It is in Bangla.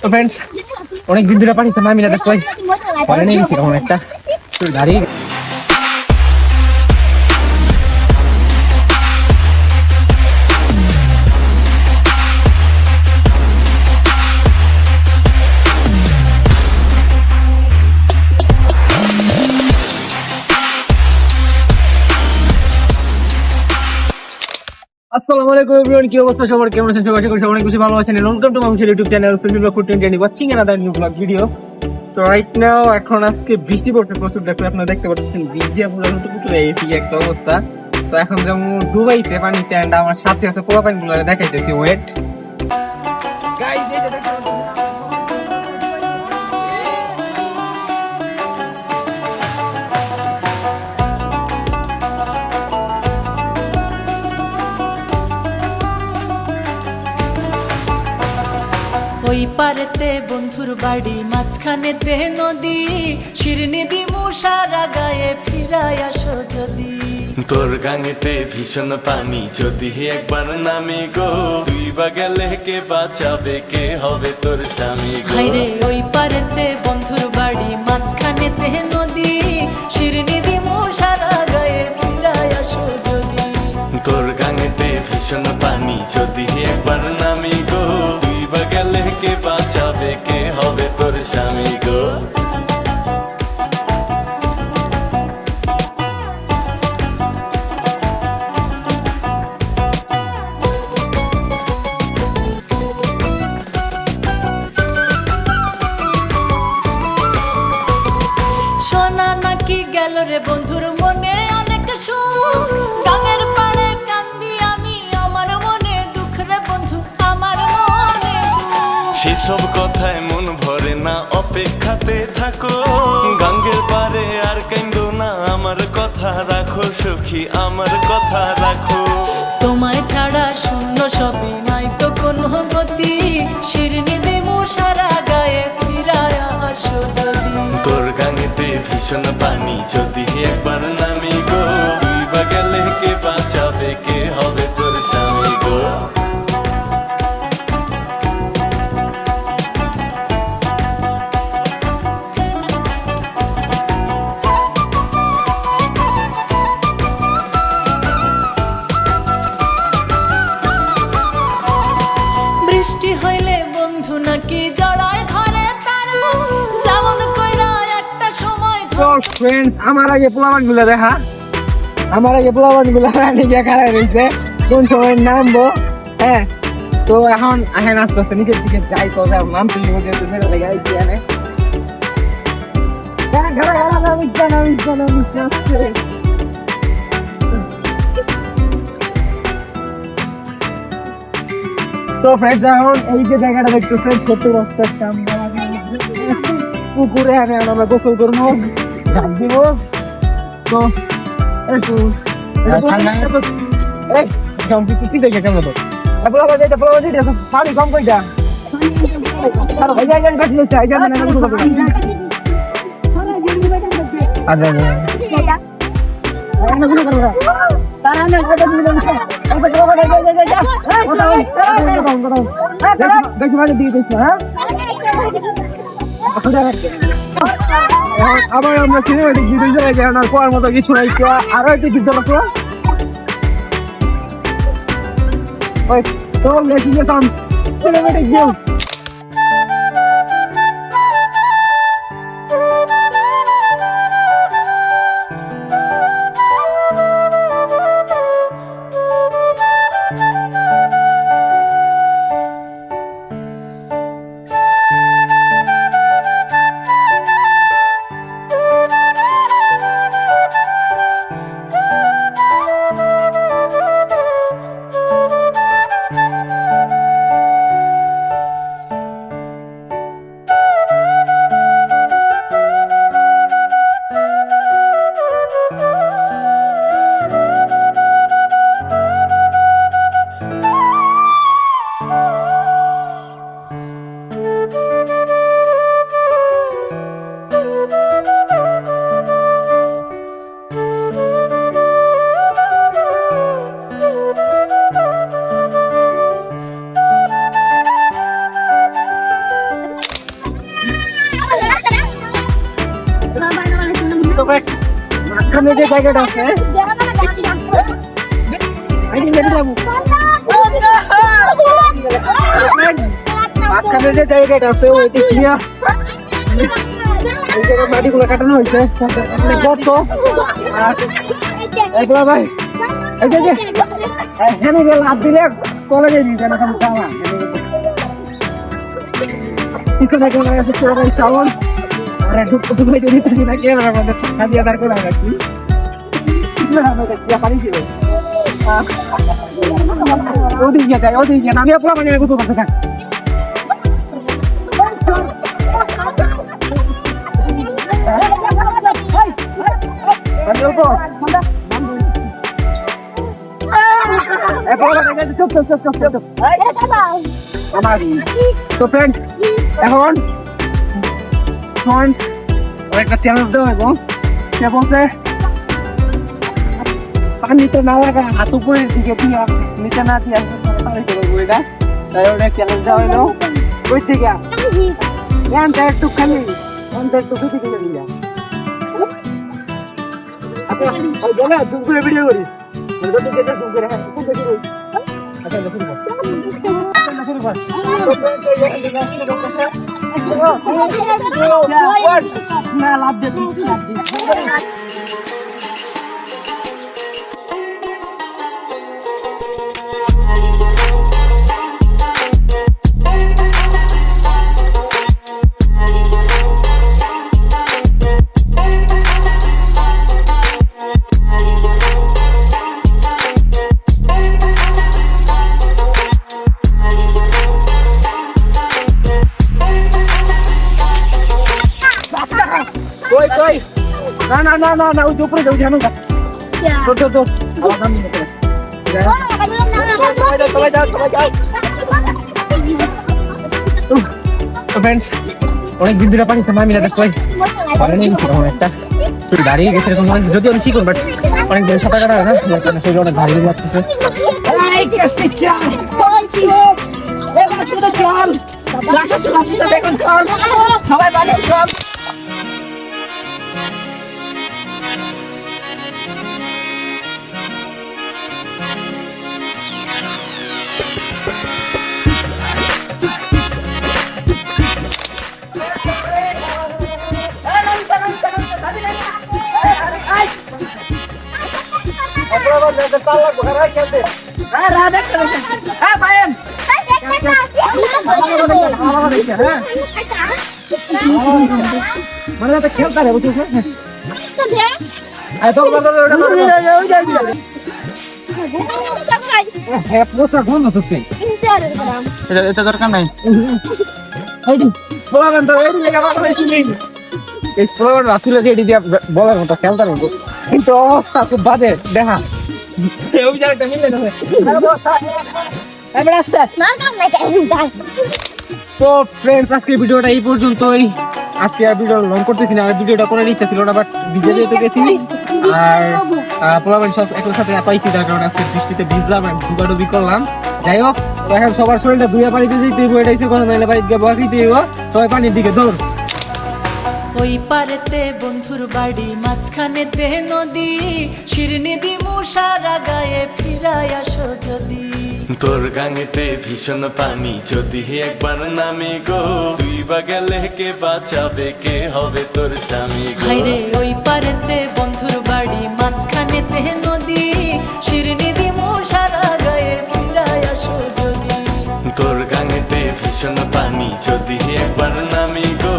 তো ফ্রেন্ডস অনেক দিন ধরে পানিতে নামি না দেখো পরে নিয়ে গেছি একটা। দাঁড়িয়ে। আসসালামু আলাইকুম এভরিওয়ান, কি অবস্থা সবার? কেমন আছেন সবাই? আশা করি সবাই অনেক বেশি ভালো আছেন। Welcome to my YouTube channel Sunil বাকুর twenty and watching another new blog video তো রাইট নাও এখন আজকে বৃষ্টি পড়ছে প্রচুর দেখো আপনারা দেখতে পাচ্ছেন, ভিজিয়া পুরো একটা অবস্থা। তো এখন যেমন দুবাইতে পানিতে এন্ড আমার সাথে আছে পোলা পানি গুলো দেখাইতেছি ওয়েট ওই পারেতে বন্ধুর বাড়ি মাঝখানে মাঝখানেতে নদী। শিরনি দিমু সারা গায়ে ফিরাই আসো যদি। তোর গাঙেতে ভীষণ পানি যদি একবার নামে গো। তুই বা গেলে কে বাঁচাবে কে হবে তোর স্বামী গো? হাইরে ওই পারেতে বন্ধুর বাড়ি মাঝখানে মাঝখানেতে নদী। শিরনি দিমু সারা গায়ে ফিরাই আসো যদি। তোর গাঙেতে ভীষণ পানি যদি একবার নামে বা গেলে কে বাঁচাবে? কে হবে তোর স্বামী গো? সোনা নাকি গেল রে সেসব কথায় মন ভরে না অপেক্ষাতে থাকো। গাঙ্গের পারে আর কেন্দ্র না আমার কথা রাখো সখী আমার কথা রাখো। তোমায় ছাড়া শূন্য সবই নাই তো কোনো গতি? শিরনি দিমু সারা গায়ে ফিরায় আসো যদি। তোর গাঙেতে ভীষণ পানি যদি একবার নামি হইলে বন্ধু নাকি জড়ায় ধরে তারা? যেমন কইরা একটা সময় ফ্রেন্ডস আমার আগে পোলাবানগুলো দেখা। আমার আগে পোলাবানগুলো নিজে খারাপ রয়েছে কোন সময় নামবো? হ্যাঁ। তো এখন এখন আস্তে আস্তে নিচের দিকে যাই যাও নামতে দিব যেহেতু মেরে লেগে আইছি এখানে। হ্যাঁ, ঘরে ঘরে নামিস না, নামিস না, তো ফ্রেন্ডস এখন এই যে জায়গাটা দেখতেছেন ছোট্ট রাস্তার সামনে। পুকুরে আমি আমরা গোসল করব ঝাঁপ দিব। তো একটু এই কম কি দেখে কেমন তো? পানি কইটা। আচ্ছা আবার আমরা সিনেমাটিক ভিডিও চলে যাই আর কোয়ার মতো কিছু নাই। আরও একটু যুদ্ধ করো ওই, তো লেখি যেতাম। সিনেমাটিক ভিউ তো ভাই মাঝখানে যে জায়গাটা আছে এই যে যেটা যাব। মাঝখানে যে জায়গাটা আছে ওইটা ক্লিয়ার এই জায়গায় মাটিগুলো কাটানো হয়েছে। মানে গর্ত আর এগুলা ভাই এই যে যে এখানে গেলে হাত দিলে কলেজে দিই যেন এখন খাওয়া পিছনে কোনো আছে চোরাই শাওন। আর একটু কত ভাই যদি থাকি না কেন আমাদের ছাড়া দিয়ে দাঁড় করে রাখি ওদিকে যাই ওদিকে আমি পুরো মানে গুতো করতে থাক আমার তো ফ্রেন্ড এখন? ফ্রেন্ড একটা চ্যালেঞ্জ দেওয়া হইব। সে বলছে? পানিতে না লাগা হাত উপরের দিকে দিয়া নিচে না দিয়া বইটা তাই ওটা চ্যালেঞ্জ দেওয়া হইল। ওই থেকে? এনটা একটু খালি। এনটা একটু খুঁজে আচ্ছা ওই বলে জুম করে ভিডিও করিস। জুম করে হ্যাঁ আচ্ছা আচ্ছা, শুরু কর না লাভ দে না না না না ওই যে উপরে যাও জানো না তো তো তো আবার নাম নিতে সবাই যাও সবাই যাও তো ফ্রেন্ডস অনেক দিন ধরে পানিতে মামি না দেখো ভালো নেই কিছু তখন একটা। দাঁড়িয়ে গেছে এরকম মনে যদিও আমি চিকন বাট অনেক দিন সাঁতার কাটা না অনেক ভারী লাগতেছে সবাই চল। এই পোলাগান আসলে যে। এটি দিয়ে বলার মতো খেলতার মতো কিন্তু অবস্থা খুব বাজে দেখা। তো ফ্রেন্ডস আজকের ভিডিওটা এই পর্যন্তই। আজকে আর ভিডিও লং করতেছি না, আর ভিডিওটা করার ইচ্ছা ছিল না বাট গেছি, আর পোলাবেন সব সাথে কারণে আজকে বৃষ্টিতে ভিজলাম আর ডুবাডুবি করলাম। যাই হোক, এখন সবার শরীরটা ধুয়ে পানিতে যেতে হইব, এটাই কোনো নাইলে বাড়িতে গিয়ে বসিতে হইব। সবাই পানির দিকে দৌড়। ওই পারেতে বন্ধুর বাড়ি, মাঝখানেতে নদী শিরনি দিমু সারা গায়ে ফিরাই আসো যদি। তোর গাঙেতে ভীষণ পানি যদি একবার নামে গো তুই বা গেলে কে বাঁচাবে কে হবে তোর স্বামী গো? রে ওই পারেতে বন্ধুর বাড়ি মাঝখানে নদী শিরনিদি মোর সারা গায়ে ফিরাই আসো যদি। তোর গাঙেতে ভীষণ পানি যদি একবার নামে গো